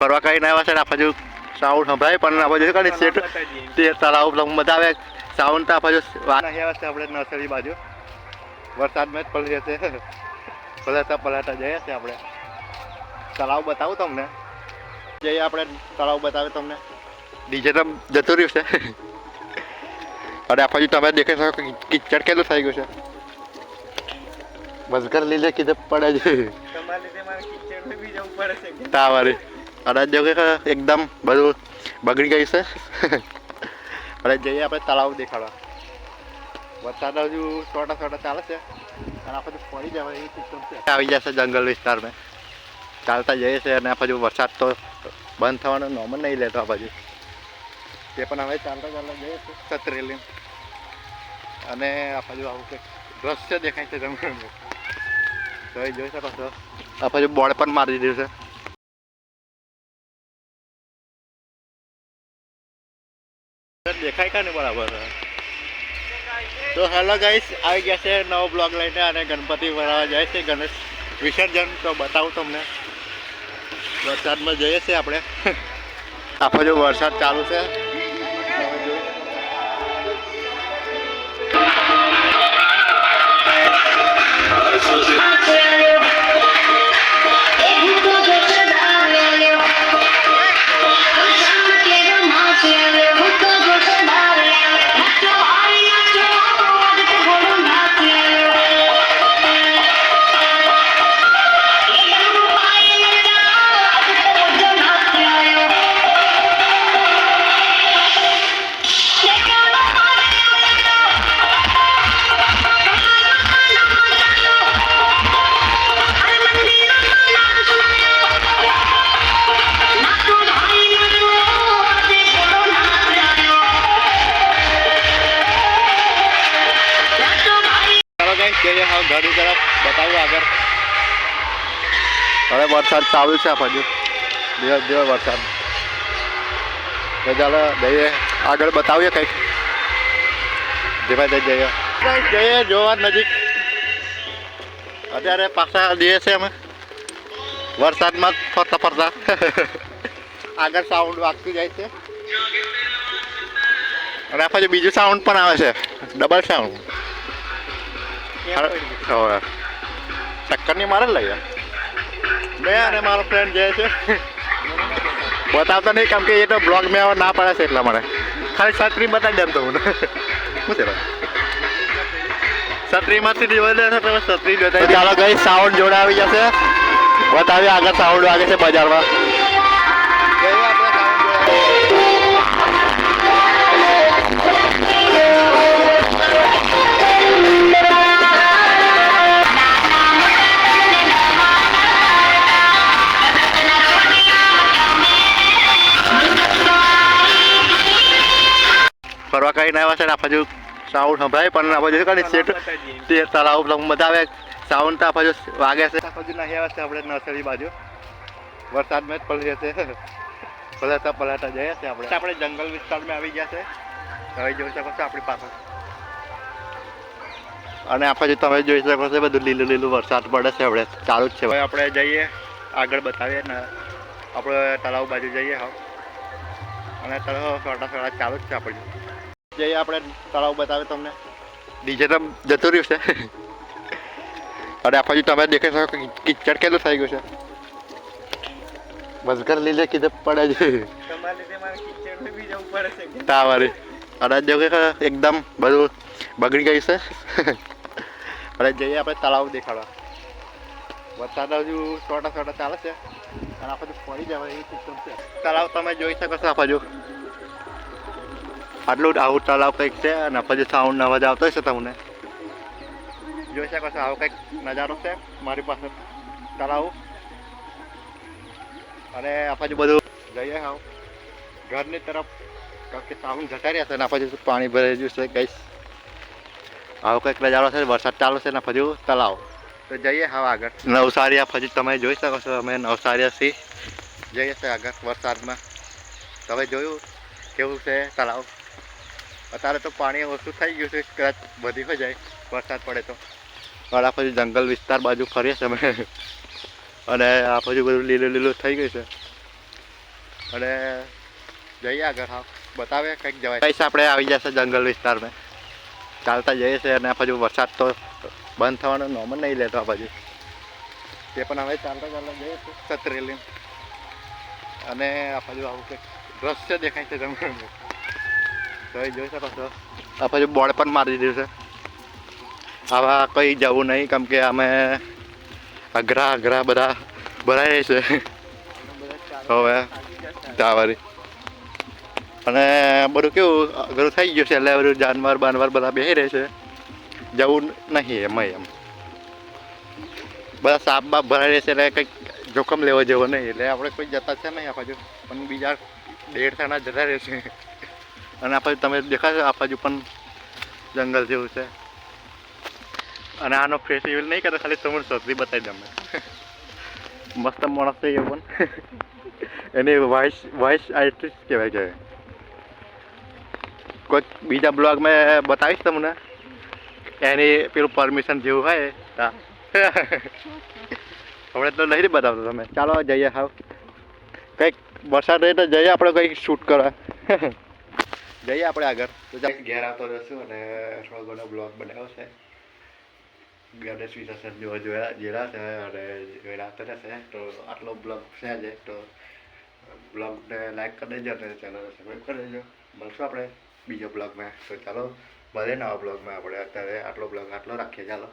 ફરવા કરીને આવ્યા છે ને આ બાજુ સાઉન્ડ સંભળાય પણ આ બાજુ કાંઈ સેટ તે તળાવ બધા આવે સાઉન્ડ તો આ જો વાત નહીં આવે છે આપણે નર્સરી બાજુ. વરસાદમાં જ પડી જશે પલાતા પલાતા જઈએ છે આપણે. તળાવ બતાવું તમને. જઈએ આપણે તળાવ બતાવે તમને. ડીજે તો જતું રહ્યું છે. અને આ બાજુ તમે દેખાઈ શકો કે કિચડ કેટલું થઈ ગયું છે. બસગર લીધે કીધે પડે છે તમારે લીધે મારે કિચડમાં બી જવું પડે છે તાવારી અને જો કે એકદમ બધું બગડી ગયું છે અને જઈએ આપણે તળાવ દેખાડવા વરસાદ હજુ છોટા છોટા ચાલે છે અને આપણે પડી જવાય એવી સિસ્ટમ છે આવી જશે જંગલ વિસ્તારમાં ચાલતા જઈએ છે અને આ બાજુ વરસાદ તો બંધ થવાનો નોર્મલ નહીં લેતો આ બાજુ તે પણ હવે ચાલતા ચાલતા જઈએ છે છત્રેલી અને આ બાજુ આવું કંઈક દ્રશ્ય દેખાય છે જંગલનું તો એ જોઈ શકો છો આ બાજુ બોર્ડ પણ મારી દીધું છે દેખાય કા ને બરાબર? તો હેલો ગાઈસ આવી ગયા છે નવો બ્લોગ લઈને અને ગણપતિ ભરાવા જાય છે ગણેશ વિસર્જન. તો બતાવું તમને. વરસાદમાં જઈએ છીએ આપણે. આખો જો વરસાદ ચાલુ છે. જો. જઈએ, હવે ઘરની તરફ બતાવું આગળ. હવે વરસાદ ચાલુ છે હજુ દિવસ દિવસ વરસાદ. ચાલો જઈએ. આગળ બતાવીએ કંઈક. ધીમે જઈએ. જઈએ, જોવા નજીક. અત્યારે પાછા જઈએ છે અમે. વરસાદમાં ફરતા ફરતા. આગળ સાઉન્ડ વાગતું જાય છે. અને આ બાજુ બીજું સાઉન્ડ પણ આવે છે. ડબલ સાઉન્ડ ટક્કરની મારે જ લઈએ મેં અને મારો ફ્રેન્ડ જે છે. બતાવતો નહીં કેમ કે એ તો બ્લોગ મેં ના પડે છે એટલા માટે. ખાલી છત્રી બતાવી દેમ તો હું શું છે છત્રીમાંથી જોઈ લે તમે છત્રી જોતા ચાલો ગઈ સાઉન્ડ જોડે આવી જશે. બતાવી આગળ સાઉન્ડ વાગે છે બજારમાં. કરીને આવ્યા છે ને આ બાજુ સાઉન્ડ સંભળાય પણ આ બાજુ કાંઈ સેટ તે તળાવ મજા આવે સાઉન્ડ તો આ બાજુ વાગે છે. આ બાજુ નહીં આવે છે આપણે નર્સરી બાજુ. વરસાદમાં જ પડી જશે પલાતા પલાતા જઈએ છે આપણે. આપણે જંગલ વિસ્તારમાં આવી ગયા છે. હવે જોઈ શકો છો આપણી પાસે અને આ બાજુ તમે જોઈ શકો છો બધું લીલું લીલું વરસાદ પડે છે આપણે ચાલુ જ છે. હવે આપણે જઈએ આગળ બતાવીએ ને આપણે તળાવ બાજુ જઈએ હા. અને તળાવ સોટા સોટા ચાલુ જ છે આપણે. જઈએ આપણે તળાવ બતાવે તમને. ડીજે તો જતું રહ્યું છે. અને આ બાજુ તમે દેખાઈ શકો કિચડ કેટલું થઈ ગયું છે. બસકર લીધે કીધે પડે છે. તાવારી. અને જો કે એકદમ બધું બગડી ગયું છે. અને જઈએ આપણે તળાવ દેખાડવા. વરસાદ હજુ છોટા છોટા ચાલે છે. અને આ બધું પડી જવાય સિસ્ટમ છે. તળાવ તમે જોઈ શકો છો આ બાજુ આટલું જ આવું તળાવ કંઈક છે અને પછી સાઉન્ડ અવાજ આવતો હશે તમને. જોઈ શકો છો આવો કંઈક નજારો છે મારી પાસે. તળાવ અને આ બાજુ બધું જઈએ આવ. ઘરની તરફ, કારણ કે સાઉન્ડ જતા છે ને પછી પાણી ભરાઈ ગયું છે કઈ આવો કંઈક નજારો છે, વરસાદ ચાલુ છે ને પછી તળાવ તો જઈએ હવે આગળ. નવસારી આ પછી તમે જોઈ શકો છો અમે નવસારીથી જઈએ છીએ આગળ વરસાદમાં. તમે જોયું કેવું છે? તળાવ અત્યારે તો પાણી ઓછું થઈ ગયું છે, કદાચ વધી હોય જાય, વરસાદ પડે તો. પણ આ પછી જંગલ વિસ્તાર બાજુ ફરીએ છીએ અમે. અને આ પછી બધું લીલું લીલું થઈ ગયું છે. અને જઈએ આગળ, હા. બતાવે કંઈક જવાય. કઈશ આપણે આવી જશે જંગલ વિસ્તારમાં ચાલતા જઈએ છે અને આ બાજુ વરસાદ તો બંધ થવાનો નોર્મલ નહીં લેતો આ બાજુ. તે પણ હવે ચાલતા ચાલતા જઈએ છીએ છત્રી અને આ બાજુ આવું કંઈક દ્રશ્ય દેખાય છે જંગલનું તો જોઈ શકો છો. આ પછી બોર્ડ પણ મારી દીધું છે. આવા કંઈ જવું નહીં, કેમ કે અમે અઘરા અઘરા બધા ભરાય છે હવે, ટાવરી. અને બધું કેવું, અઘરું થઈ ગયું છે, એટલે બધું જાનવર, બાનવર બધા બેસી રહે છે. જવું નહીં એમાં, એમ. બધા સાપ બાપ ભરાઈ રહે છે, એટલે કંઈક જોખમ લેવો જેવો નહીં, એટલે આપણે કોઈ જતા છે નહીં આ બાજુ. પણ બીજા દેડ થાના જતા રહે છે. અને આ બાજુ તમે દેખાશો આ બાજુ પણ જંગલ જેવું છે. અને આનો ફેસ્ટિવલ નહીં કરે, ખાલી સમૂળ સસ્તી બતાવી દે મસ્ત માણસ છે એ પણ. એને વોઇસ વોઇસ આર્ટિસ્ટ કહેવાય છે કોઈક બીજા બ્લોગ મેં બતાવીશ તમને. એની પેલું પરમિશન જેવું હોય હવે તો નહીં બતાવતો તમે. ચાલો, જઈએ હાવ. કંઈક વરસાદ રહે તો જઈએ, આપણે કંઈક શૂટ કરવા. જઈએ આપણે આગળ. તો ઘેર આવતો રહેશું અને થોડો ઘણો બ્લોગ બનાવ્યો છે. ગણેશ વિસર્જન જોવા જોયા જેલા છે અને જોયેલા આવતા રહેશે. તો આટલો બ્લોગ છે આજે. તો બ્લોગને લાઈક કરી દેજો અને ચેનલને સબસ્ક્રાઈબ કરી દેજો. મળશું આપણે બીજો બ્લોગમાં તો ચાલો મળીએ નવા બ્લોગમાં આપણે અત્યારે આટલો બ્લોગ આટલો રાખીએ. ચાલો.